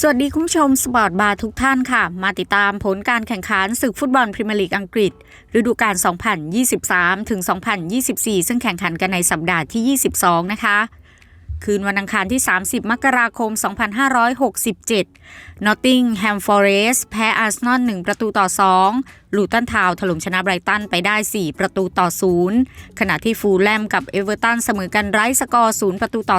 สวัสดีคุณผู้ชมสปอร์ตบาร์ทุกท่านค่ะ มาติดตามผลการแข่งขันศึกฟุตบอลพรีเมียร์ลีกอังกฤษ ฤดูกาล 2023 ถึง 2024 ซึ่งแข่งขันกันในสัปดาห์ที่ 22 นะคะ คืนวันอังคารที่ 30 มกราคม 2567 Nottingham Forest แพ้อาร์เซนอล1ประตูต่อ 2 ลูตันทาว์ถล่มชนะไบรตันไปได้ 4 ประตูต่อ 0 ขณะที่ฟูลแลมกับเอเวอร์ตันเสมอกันไร้สกอร์ 0 ประตูต่อ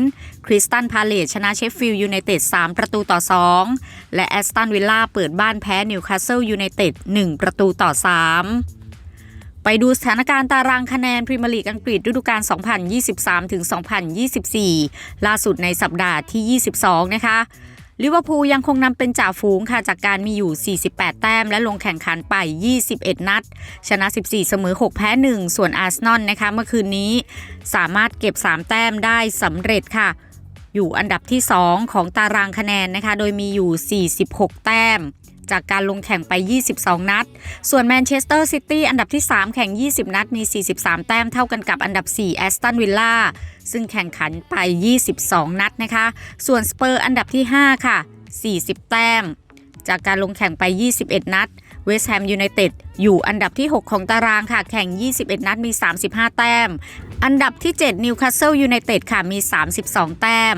0 คริสตันพาเลตชนะเชฟฟิลด์ยูไนเต็ด 3 ประตูต่อ 2 และแอสตันวิลล่าเปิดบ้านแพ้นิวคาสเซิลยูไนเต็ด 1 ประตูต่อ 3 ไปดูสถานการณ์ตารางคะแนนพรีเมียร์ลีกอังกฤษฤดูกาล 2023-2024 ล่าสุดในสัปดาห์ที่ 22 นะคะลิเวอร์พูลยังคงนำเป็นจ่าฝูงค่ะ จากการมีอยู่ 48 แต้มและลงแข่งขันไป 21 นัด ชนะ 14 เสมอ 6 แพ้ 1 ส่วนอาร์เซนอลนะคะ เมื่อคืนนี้สามารถเก็บ 3 แต้มได้สำเร็จค่ะ อยู่อันดับที่ 2 ของตารางคะแนนนะคะ โดยมีอยู่ 46 แต้ม จากการลงแข่งไป 22 นัด ส่วนแมนเชสเตอร์ซิตี้อันดับที่ 3 แข่ง 20 นัด มี 43 แต้มเท่ากันกับอันดับ 4 แอสตันวิลล่า ซึ่งแข่งขันไป 22 นัดนะคะ ส่วนสเปอร์อันดับที่ 5 ค่ะ 40 แต้ม จากการลงแข่งไป 21 นัด เวสต์แฮมยูไนเต็ดอยู่อันดับที่ 6 ของตารางค่ะ แข่ง 21 นัดมี 35 แต้ม อันดับที่ 7 นิวคาสเซิลยูไนเต็ดค่ะมี 32 แต้ม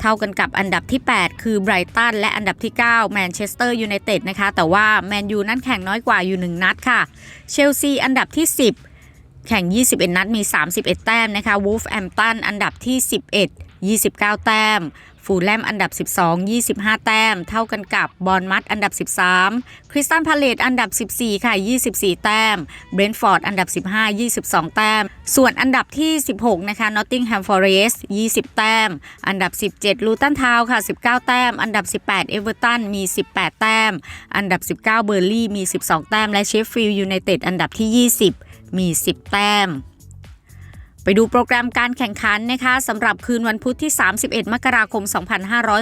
เท่ากันกับอันดับที่ 8 คือไบรตันและอันดับที่ 9 แมนเชสเตอร์ยูไนเต็ดนะคะ แต่ว่าแมนยูนั้นแข่งน้อยกว่าอยู่ 1 นัดค่ะ เชลซีอันดับที่ 10 แข่ง 21 นัดมี 31 แต้มนะคะวูฟแอมตันอันดับที่ 11 29 แต้ม ฟูลแลมอันดับ 12 25 แต้ม เท่ากันกับบอลมัดอันดับ 13 คริสตันพาเลตอันดับ 14 ค่ะ 24 แต้ม เบรนท์ฟอร์ดอันดับ 15 22 แต้ม ส่วนอันดับที่ 16 นะคะ Nottingham Forest 20 แต้ม อันดับ 17 ลูตันทาวค่ะ 19 แต้ม อันดับ 18 เอเวอร์ตันมี 18 แต้ม อันดับ 19 เบอร์ลี่มี 12 แต้ม และเชฟฟิลด์ยูไนเต็ดอันดับที่ 20 มี 10 แต้ม ไปดูโปรแกรมการแข่งขันนะคะสำหรับคืนวันพุธที่ 31 มกราคม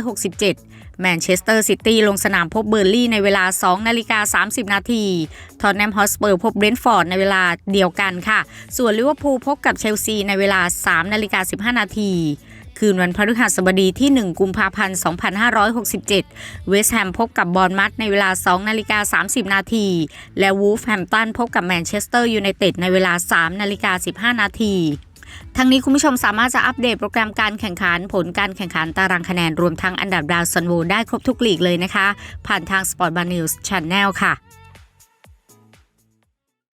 2567 แมนเชสเตอร์ซิตี้ลงสนามพบเบอร์ลี่ในเวลา 2 นาฬิกา 30 นาทีทอตแนมฮอสเปอร์พบเบรนท์ฟอร์ดในเวลาเดียวกันค่ะ ส่วนลิเวอร์พูลพบกับเชลซีในเวลา 3 นาฬิกา 15 นาที คืนวันพฤหัสบดีที่ 1 กุมภาพันธ์ 2567 เวสต์แฮมพบกับบอร์นมัดในเวลา 2 นาฬิกา 30 นาที และวูฟแฮมตันพบกับแมนเชสเตอร์ยูไนเต็ดในเวลา 3 นาฬิกา 15 นาทีทั้งนี้คุณผู้ชมสามารถจะอัปเดตโปรแกรมการแข่งขันผลการแข่งขันตารางคะแนนรวมทั้งอันดับดาวซันโวได้ครบทุกลีกเลยนะคะ ผ่านทาง Sport Bar News Channel ค่ะ